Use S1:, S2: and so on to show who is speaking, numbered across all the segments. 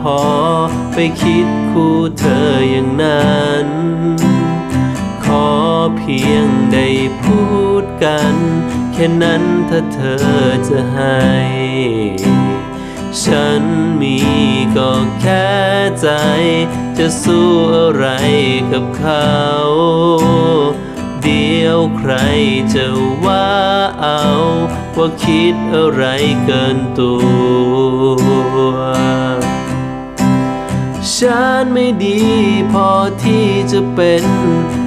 S1: พอไปคิดคู่เธออย่างนั้น ขอเพียงได้พูดกัน แค่นั้นถ้าเธอจะให้ ฉันมีก็แค่ใจ จะสู้อะไรกับเขาเดียวใครจะว่าเอา ว่าคิดอะไรเกินตัว ฉันไม่ดีพอที่จะเป็น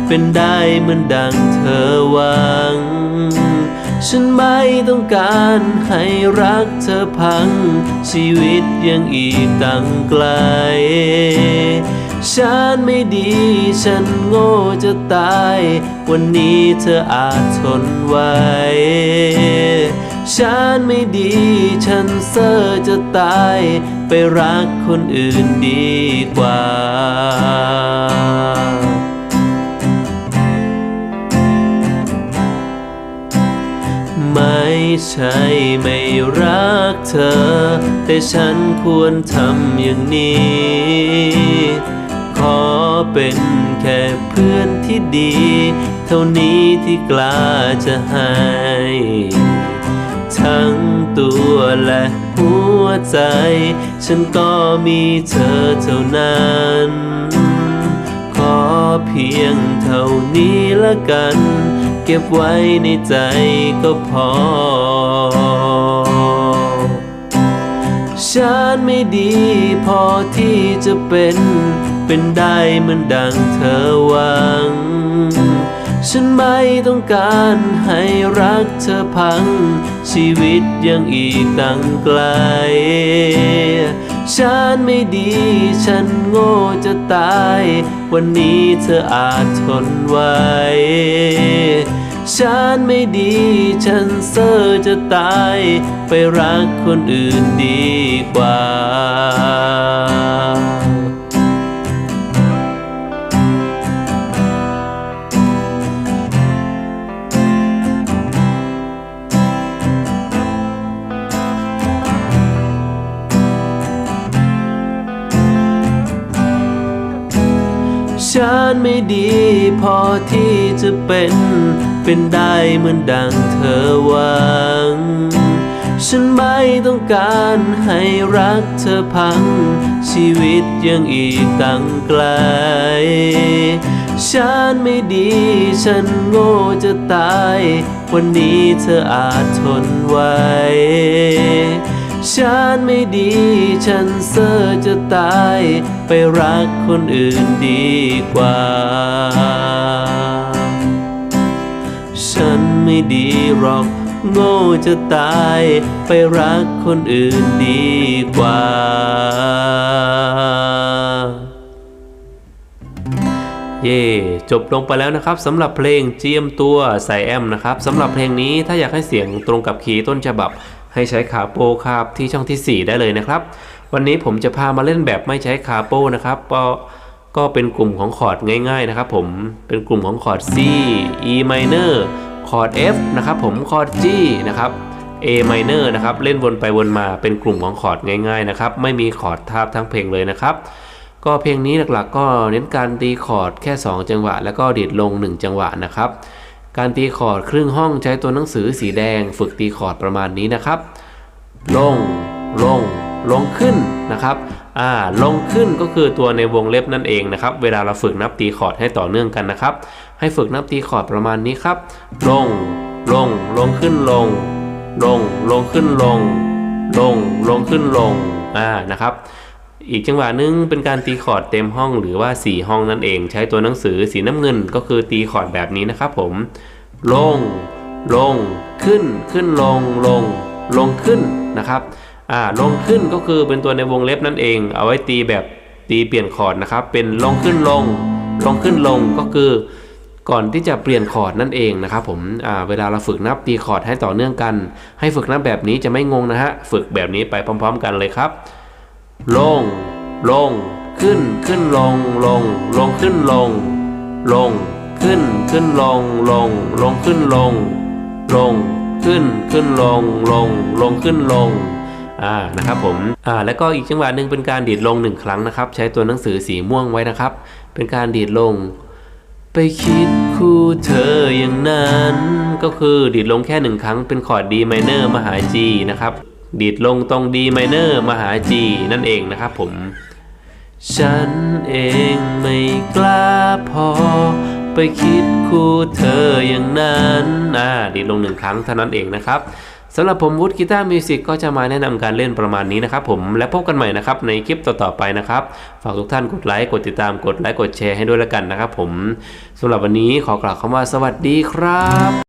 S1: เป็นได้เหมือนดังเธอหวัง ฉันไม่ต้องการให้รักเธอพัง ชีวิตยังอีกตั้งไกล ฉันไม่ดี ฉันโง่จะตาย วันนี้เธออาจทนไหวฉันไม่ดี ฉันเซอจะตาย ไปรักคนอื่นดีกว่า ไม่ใช่ไม่รักเธอ แต่ฉันควรทำอย่างนี้ ขอเป็นแค่เพื่อนที่ดี เท่านี้ที่กล้าจะให้ ทั้งตัวและ หัวใจ ฉันก็มีเธอเท่านั้น ขอเพียงเท่านี้ละกัน เก็บไว้ในใจก็พอ ฉันไม่ดีพอที่จะเป็น เป็นได้เหมือนดังเธอหวัง ฉันไม่ต้องการให้รักเธอพัง ชีวิตยังอีกตั้งไกล ฉันไม่ดี ฉันโง่จะตาย วันนี้เธออาจทนไหวฉันไม่ดี ฉันเซอร์จะตาย ไปรักคนอื่นดีกว่า ฉันไม่ดีพอที่จะเป็น เป็นได้เหมือนดังเธอหวัง ฉันไม่ต้องการให้รักเธอพัง ชีวิตยังอีกตั้งไกล ฉันไม่ดี ฉันโง่จะตาย วันนี้เธออาจทนไหว ฉันไม่ดี ฉันเซอร์จะตาย ไปรักคนอื่นดีกว่า ฉันไม่ดีหรอก โง่จะตาย ไปรักคนอื่นดีกว่า เย่จบลงไปแล้วนะครับสำหรับเพลงเจียมตัวใส่แอมนะครับสำหรับเพลงนี้ถ้าอยากให้เสียงตรงกับคีย์ต้นฉบับ ให้ใช้ขาโปคาบที่ช่องที่ 4 ได้เลยนะครับ วันนี้ผมจะพามาเล่นแบบไม่ใช้ขาโปนะครับก็ก็เป็นกลุ่มของคอร์ดง่าย ๆ นะครับ ผมเป็นกลุ่มของคอร์ด C E minor คอร์ด F นะครับ ผมคอร์ด G นะครับ A minor นะครับเล่นวนไปวนมาเป็นกลุ่มของคอร์ดง่ายๆนะครับไม่มีคอร์ดทาบทั้งเพลงเลยนะครับ ก็เพลงนี้หลักๆ ก็เน้นการตีคอร์ดแค่ 2 จังหวะ แล้วก็ดีดลง 1 จังหวะนะครับ การตีคอร์ดครึ่งห้องใช้ตัวหนังสือสีแดง ฝึกตีคอร์ดประมาณนี้นะครับ ลง ลง ลงขึ้นนะครับ อ่า ลงขึ้นก็คือตัวในวงเล็บนั่นเองนะครับ เวลาเราฝึกนับตีคอร์ดให้ต่อเนื่องกันนะครับ ให้ฝึกนับตีคอร์ดประมาณนี้ครับ ลง ลง ลงขึ้นลง ลง ลงขึ้นลง ลง ลงขึ้นลง อ่า นะครับ อีกจังหวะหนึงเป็นการตีคอร์ดเต็มห้องหรือว่า 4 ห้องนั่นเอง ใช้ตัวหนังสือสีน้ำเงินก็คือตีคอร์ดแบบนี้นะครับผม ลง ลง ขึ้น ขึ้นลง ลง ลงขึ้นนะครับ อ่า ลงขึ้นก็คือเป็นตัวในวงเล็บนั่นเอง เอาไว้ตีแบบตีเปลี่ยนคอร์ดนะครับ เป็นลงขึ้นลง ลงขึ้นลงก็คือ ก่อนที่จะเปลี่ยนคอร์ดนั่นเองนะครับผม อ่า เวลาเราฝึกนับตีคอร์ดให้ต่อเนื่องกัน ให้ฝึกนับแบบนี้จะไม่งงนะฮะ ฝึกแบบนี้ไปพร้อม ๆ กันเลยครับ ลง ลง ขึ้น ขึ้นลง ลง ลงขึ้นลง ลง ขึ้น ขึ้นลง ลง ลงขึ้นลง ลง ขึ้น ขึ้นลง ลง ลงขึ้นลง อ่า นะครับผม อ่า แล้วก็อีกจังหวะหนึ่งเป็นการดีดลงหนึ่งครั้งนะครับ ใช้ตัวหนังสือสีม่วงไว้นะครับ เป็นการดีดลง ไปคิดคู่เธออย่างนั้น ก็คือดีดลงแค่หนึ่งครั้งเป็นคอร์ด D minor มาหา G นะครับ ดีดลงตรง D minor มาหา G นั่นเองนะครับผม ฉันเองไม่กล้าพอ ไปคิดคู่เธออย่างนั้นอ่าดีดลงหนึ่งครั้งเท่านั้นเองนะครับสำหรับผมวุฒิกีตาร์มิวสิกก็จะมาแนะนำการเล่นประมาณนี้นะครับผมและพบกันใหม่นะครับในคลิปต่อๆไปนะครับ ฝากทุกท่านกดไลค์กดติดตามกดไลค์กดแชร์ให้ด้วยล้วกันนะครับผมสำหรับวันนี้ขอกล่าวคำว่าสวัสดีครับ